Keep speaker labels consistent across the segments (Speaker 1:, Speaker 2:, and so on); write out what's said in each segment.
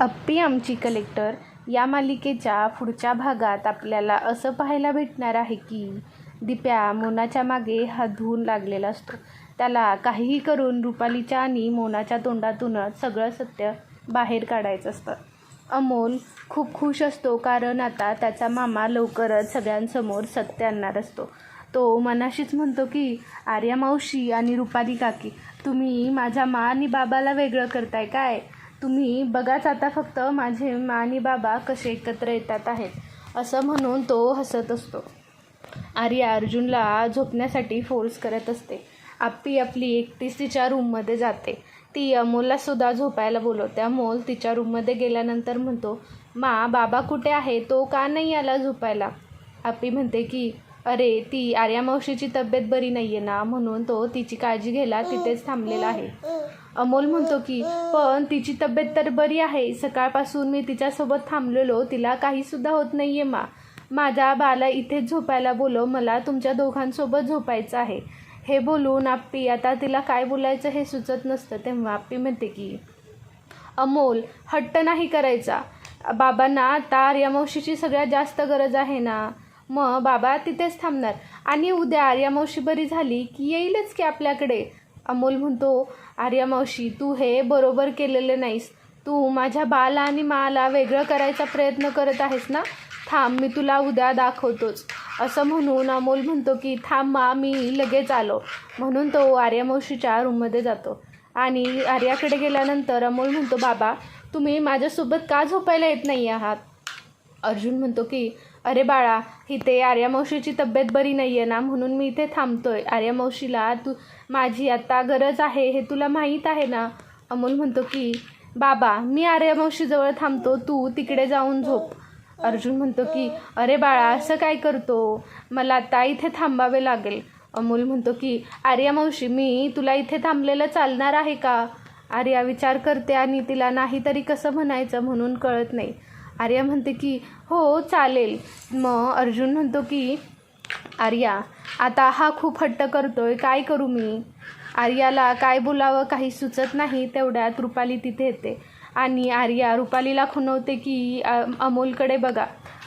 Speaker 1: अप्पी आमची कलेक्टर या मालिकेच्या पुढच्या भागात आपल्याला असं पाहायला भेटणार आहे की दिप्या मोनाच्या मागे हात धुवून लागलेला असतो. त्याला काहीही करून रुपालीच्या आणि मोनाच्या तोंडातूनच सगळं सत्य बाहेर काढायचं असतं. अमोल खूप खुश असतो कारण आता त्याचा मामा लवकरच सगळ्यांसमोर सत्य आणणार असतो. तो मनाशीच म्हणतो की आर्या मावशी आणि रुपाली काकी तुम्ही माझ्या मा आणि बाबाला वेगळं करताय काय? तुम्ही बघाच आता फक्त माझे मा आणि बाबा कसे एकत्र येतात आहेत असं म्हणून तो हसत असतो. आर्या अर्जुनला झोपण्यासाठी फोर्स करत असते. आप्पी आपली एकटीच तिच्या रूममध्ये जाते. ती अमोलला सुद्धा झोपायला बोलवते. अमोल तिच्या रूममध्ये गेल्यानंतर म्हणतो मा बाबा कुठे आहे? तो का नाही आला झोपायला? आप्पी म्हणते की अरे ती आर्या मावशीची तब्येत बरी नाही आहे ना म्हणून तो तिची काळजी घ्यायला तिथेच थांबलेला आहे. अमोल म्हणतो की पण तिची तब्येत तर बरी आहे. सकाळपासून मी तिच्यासोबत थांबलेलो. तिला काहीसुद्धा होत नाही आहे मा. माझ्या बाला इथेच झोपायला बोलव मला तुमच्या दोघांसोबत झोपायचं आहे. हे बोलून आप्पी आता तिला काय बोलायचं हे सुचत नसतं. तेव्हा आप्पी म्हणते की अमोल हट्ट नाही करायचा. बाबांना आता आर्यामावशीची सगळ्यात जास्त गरज आहे ना. मग बाबा तिथेच थांबणार. आणि उद्या आर्यामावशी बरी झाली की येईलच की आपल्याकडे. अमोल म्हणतो आर्यामावशी तू हे बरोबर केलेलं नाहीस. तू माझ्या बाला आणि माला वेगळं करायचा प्रयत्न करत आहेस ना? थांब मी तुला उद्या दाखवतोच. असं म्हणून अमोल म्हणतो की थांब मा मी लगेच आलो. म्हणून तो आर्यामावशीच्या रूममध्ये जातो. आणि आर्याकडे गेल्यानंतर अमोल म्हणतो बाबा तुम्ही माझ्यासोबत का झोपायला येत नाही आहात? अर्जुन म्हणतो की अरे बाळा इथे आर्यामावशीची तब्येत बरी नाही आहे ना म्हणून मी इथे थांबतोय. आर्यामावशीला तू माझी आता गरज आहे हे तुला माहीत आहे ना? अमोल म्हणतो की बाबा मी आर्यामावशीजवळ थांबतो तू तिकडे जाऊन झोप. अर्जुन म्हणतो की अरे बाळा असं काय करतो? मला आता इथे थांबावे लागेल. अमोल म्हणतो की आर्या मावशी मी तुला इथे थांबलेलं चालणार आहे का? आर्या विचार करते आणि तिला नाही तरी कसं म्हणायचं म्हणून कळत नाही. आर्या म्हणते की हो चालेल. मग अर्जुन म्हणतो की आर्या आता हा खूप हट्ट करतोय काय करू मी? आर्याला काय बोलावं काही सुचत नाही तेवढ्यात रुपाली तिथे येते. आणि आर्या रुपालीला खुणवते की अमोलकडे बघा.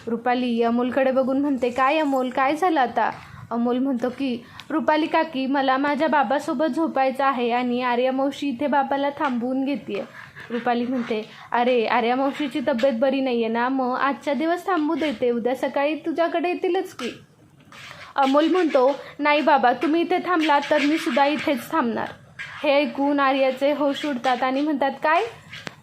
Speaker 1: रुपाली अमोलकडे बघून म्हणते काय अमोल काय झालं आता? अमोल म्हणतो की रुपाली काकी मला माझ्या बाबासोबत झोपायचं आहे आणि आर्यामावशी इथे बाबाला थांबवून घेते रुपाली म्हणते अरे आर्यामावशीची तब्येत बरी नाही आहे ना मग आजच्या दिवस थांबू देते उद्या सकाळी तुझ्याकडे येतीलच की. अमोल म्हणतो नाही बाबा तुम्ही इथे थांबलात तर मी सुद्धा इथेच थांबणार. हे ऐकून आर्याचे होश उडतात आणि म्हणतात काय?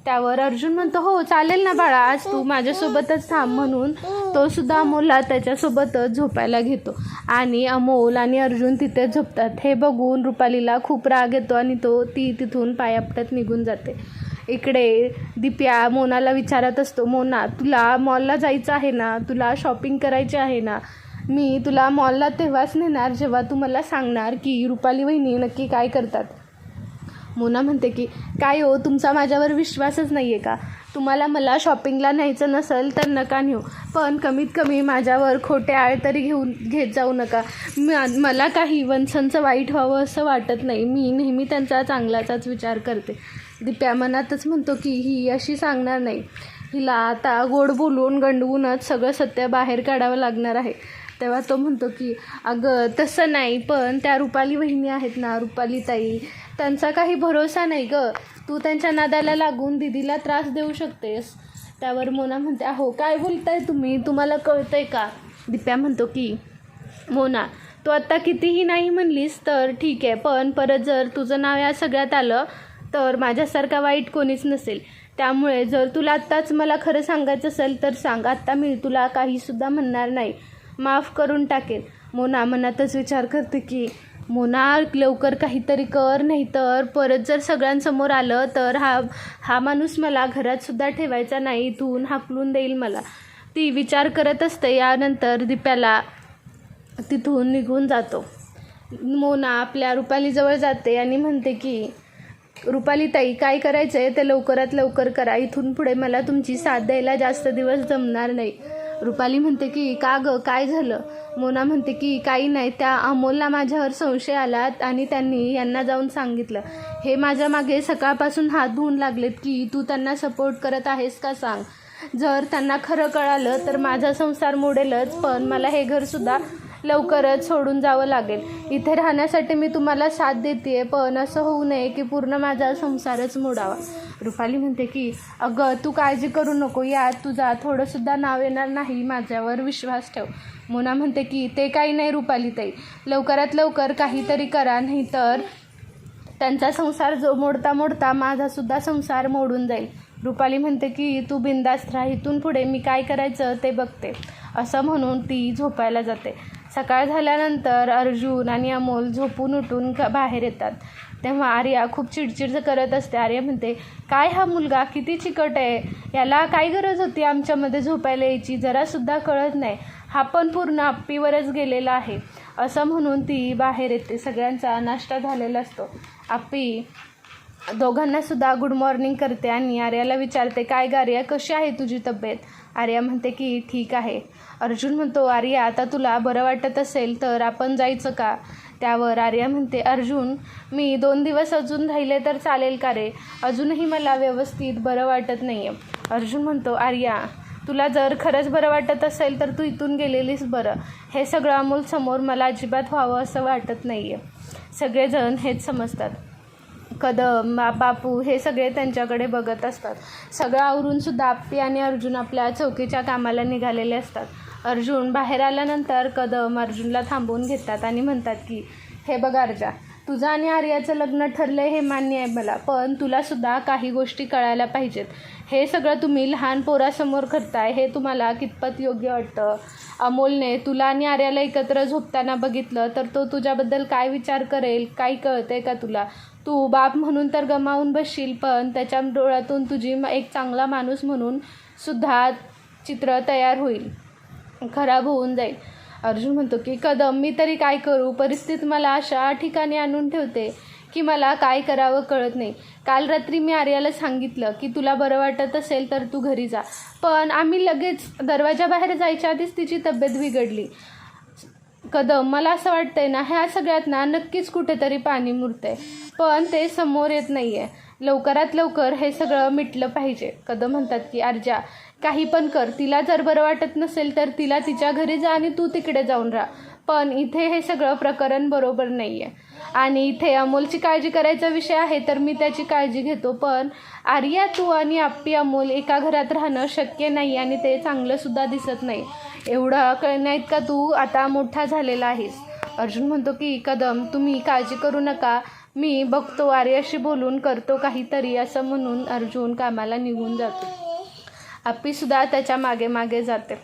Speaker 1: त्यावर अर्जुन म्हणतो हो चालेल ना बाळा आज तू माझ्यासोबतच थांब म्हणून. तो सुद्धा अमोलला त्याच्यासोबतच झोपायला घेतो. आणि अमोल आणि अर्जुन तिथेच झोपतात. हे बघून रुपालीला खूप राग येतो आणि तो ती तिथून पायापटत निघून जाते. इकडे दिप्या मोनाला विचारत असतो मोना तुला मॉलला जायचं आहे ना? तुला शॉपिंग करायची आहे ना? मी तुला मॉलला तेव्हाच नेणार जेव्हा तू मला सांगणार की रुपाली वहिनी नक्की काय करतात. मोना म्हणते की काय हो तुमचा माझ्यावर विश्वासच नाही आहे का? तुम्हाला मला शॉपिंगला न्यायचं नसेल तर नका नेऊ. पण कमीत कमी माझ्यावर खोटे आळ तरी घेऊन घेत जाऊ नका. म- मला काही वंशांचं वाईट व्हावं असं वाटत नाही. मी नेहमी त्यांचा चांगलाचाच विचार करते. दिप्या मनातच म्हणतो की ही अशी सांगणार नाही. हिला आता गोड बोलून गंडवूनच सगळं सत्य बाहेर काढावं लागणार आहे. तेव्हा तो म्हणतो की अगं तसं नाही पण त्या रुपाली वहिनी आहेत ना रुपाली ताई त्यांचा काही भरोसा नाही ग. तू त्यांच्या नादाला लागून दिदीला त्रास देऊ शकतेस. त्यावर मोना म्हणते अहो काय बोलताय तुम्ही? तुम्हाला कळतंय का? दिप्या म्हणतो की मोना तू आत्ता कितीही नाही म्हणलीस तर ठीक आहे पण परत जर तुझं नाव या सगळ्यात आलं तर माझ्यासारखा वाईट कोणीच नसेल. त्यामुळे जर तुला आत्ताच मला खरं सांगायचं असेल तर सांग. आत्ता मी तुला काहीसुद्धा म्हणणार नाही. माफ करून टाकेन मोना मनातच विचार करते की मोना लवकर काहीतरी कर नाही तर परत जर सगळ्यांसमोर आलं तर हा हा माणूस मला घरातसुद्धा ठेवायचा नाही इथून हाकलून देईल मला. ती विचार करत असते. यानंतर दिप्याला तिथून निघून जातो. मोना आपल्या रुपालीजवळ जाते आणि म्हणते की रुपाली ताई काय करायचं आहे ते लवकरात लवकर करा. इथून पुढे मला तुमची साथ द्यायला जास्त दिवस जमणार नाही. रुपाली म्हणते की का गं? काय झालं? मोना म्हणते की काही नाही. त्या अमोलला माझ्यावर संशय आला आणि त्यांनी यांना जाऊन सांगितलं. हे माझ्या मागे सकाळपासून हात धुवून लागलेत की तू त्यांना सपोर्ट करत आहेस का सांग? जर त्यांना खरं कळालं तर माझा संसार मोडेलच पण मला हे घरसुद्धा लवकरच सोडून जावं लागेल. इथे राहण्यासाठी मी तुम्हाला साथ देते पण असं होऊ नये की पूर्ण माझा संसारच मोडावा. रुपाली म्हणते की अगं तू काळजी करू नको यात तुझा थोडंसुद्धा नाव येणार नाही माझ्यावर विश्वास ठेव. मोना म्हणते की ते काही नाही रुपाली ताई. लवकरात लवकर काहीतरी करा नाही तर त्यांचा संसार जो मोडता मोडता माझासुद्धा संसार मोडून जाईल. रुपाली म्हणते की तू बिंदास्त्रा इथून पुढे मी काय करायचं ते बघते. असं म्हणून ती झोपायला जाते. सकाळ झाल्यानंतर अर्जुन आणि अमोल झोपून उठून घ बाहेर येतात. तेव्हा आर्या खूप चिडचिड करत असते. आर्या म्हणते काय हा मुलगा? किती चिकट आहे. याला काय गरज होती आमच्यामध्ये झोपायला यायची? जरासुद्धा कळत नाही. हा पण पूर्ण आप्पीवरच गेलेला आहे. असं म्हणून ती बाहेर येते. सगळ्यांचा नाश्ता झालेला असतो. आप्पी दोघांना सुद्धा गुड मॉर्निंग करते आणि आर्याला विचारते काय ग आर्या कशी आहे तुझी तब्येत? आर्या म्हणते की ठीक आहे. अर्जुन म्हणतो आर्या आता तुला बरं वाटत असेल तर आपण जायचं का? त्यावर आर्या म्हणते अर्जुन मी दोन दिवस अजून राहिले तर चालेल का रे? अजूनही मला व्यवस्थित बरं वाटत नाही आहे अर्जुन म्हणतो आर्या तुला जर खरंच बरं वाटत असेल तर तू इथून गेलेलीस बरं. हे सगळं अमोल समोर मला अजिबात व्हावं असं वाटत नाही आहे सगळेजण हेच समजतात. कदम बापू हे सगळे त्यांच्याकडे बघत असतात. सगळं आवरूनसुद्धा आप्पी आणि अर्जुन आपल्या चौकीच्या कामाला निघालेले असतात. अर्जुन बाहेर आल्यानंतर कदम अर्जुनला थांबवून घेतात आणि म्हणतात की हे बघ अर्जा तुझं आणि आर्याचं लग्न ठरलं हे मान्य आहे मला पण तुलासुद्धा काही गोष्टी कळायला पाहिजेत. हे सगळं तुम्ही लहान पोरासमोर करताय हे तुम्हाला कितपत योग्य वाटतं? अमोलने तुला आणि आर्याला एकत्र झोपताना बघितलं तर तो तुझ्याबद्दल काय विचार करेल काही कळतंय का तुला? तू बाप म्हणून तर गमावून बसशील पण त्याच्या डोळ्यातून तुझी एक चांगला माणूस म्हणून सुद्धा चित्र तयार होईल. खराब होऊन जाईल. अर्जुन म्हणतो की कदम मी तरी काय करू? परिस्थिती मला अशा ठिकाणी आणून ठेवते की मला काय करावं कळत नाही. काल रात्री मी आर्याला सांगितलं की तुला बरं वाटत असेल तर तू घरी जा. पण आम्ही लगेच दरवाजाबाहेर जायच्या आधीच तिची तब्येत बिघडली. कदम. मला असं वाटतंय ना ह्या सगळ्यात ना नक्कीच कुठेतरी पाणी मुरतंय. पण ते समोर येत नाही आहे लवकरात लवकर हे सगळं मिटलं पाहिजे. कदम म्हणतात की अर्जा काही पण कर. तिला जर बरं वाटत नसेल तर तिला तिच्या घरी जा आणि तू तिकडे जाऊन राहा. पण इथे हे सगळं प्रकरण बरोबर नाही आहे आणि इथे अमोलची काळजी करायचा विषय आहे तर मी त्याची काळजी घेतो. पण आर्या तू आणि आप्पी अमोल एका घरात राहणं शक्य नाही आणि ते चांगलंसुद्धा दिसत नाही. एवढं कळण्यात का तू? आता मोठा झालेला आहेस. अर्जुन म्हणतो की कदम तुम्ही काळजी करू नका. मी बघतो आर्याशी बोलून करतो काहीतरी असं म्हणून अर्जुन कामाला निघून जातो. आप्पीसुद्धा त्याच्यामागे मागे जाते.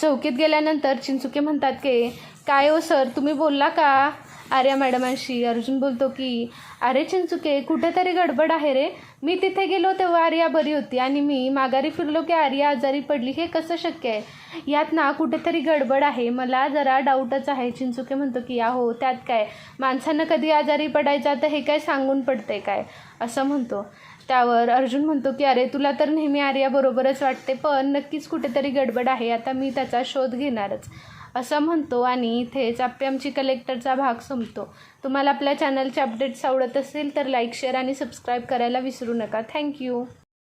Speaker 1: चौकीत गेल्यानंतर चिंचुके म्हणतात की काय हो सर तुम्ही बोलला का? आर्या मॅडमांशी अर्जुन बोलतो की अरे चिंचुके कुठेतरी गडबड आहे रे. मी तिथे गेलो तेव्हा आर्या बरी होती आणि मी माघारी फिरलो की आर्या आजारी पडली. हे कसं शक्य आहे? यात ना कुठेतरी गडबड आहे. मला जरा डाऊटच आहे. चिंचुके म्हणतो की हो त्यात काय? माणसानं कधी आजारी पडायचा तर हे काय सांगून पडते काय? असं म्हणतो. त्यावर अर्जुन म्हणतो की अरे तुला तर नेहमी आर्याबरोबरच वाटते पण नक्कीच कुठेतरी गडबड आहे. आता मी त्याचा शोध घेणारच. असं म्हणतो आणि इथेच आपली आमची कलेक्टरचा भाग संपतो. तुम्हाला आपल्या चॅनलचे अपडेट्स आवडत असतील तर लाईक शेअर आणि सबस्क्राईब करायला विसरू नका. थँक्यू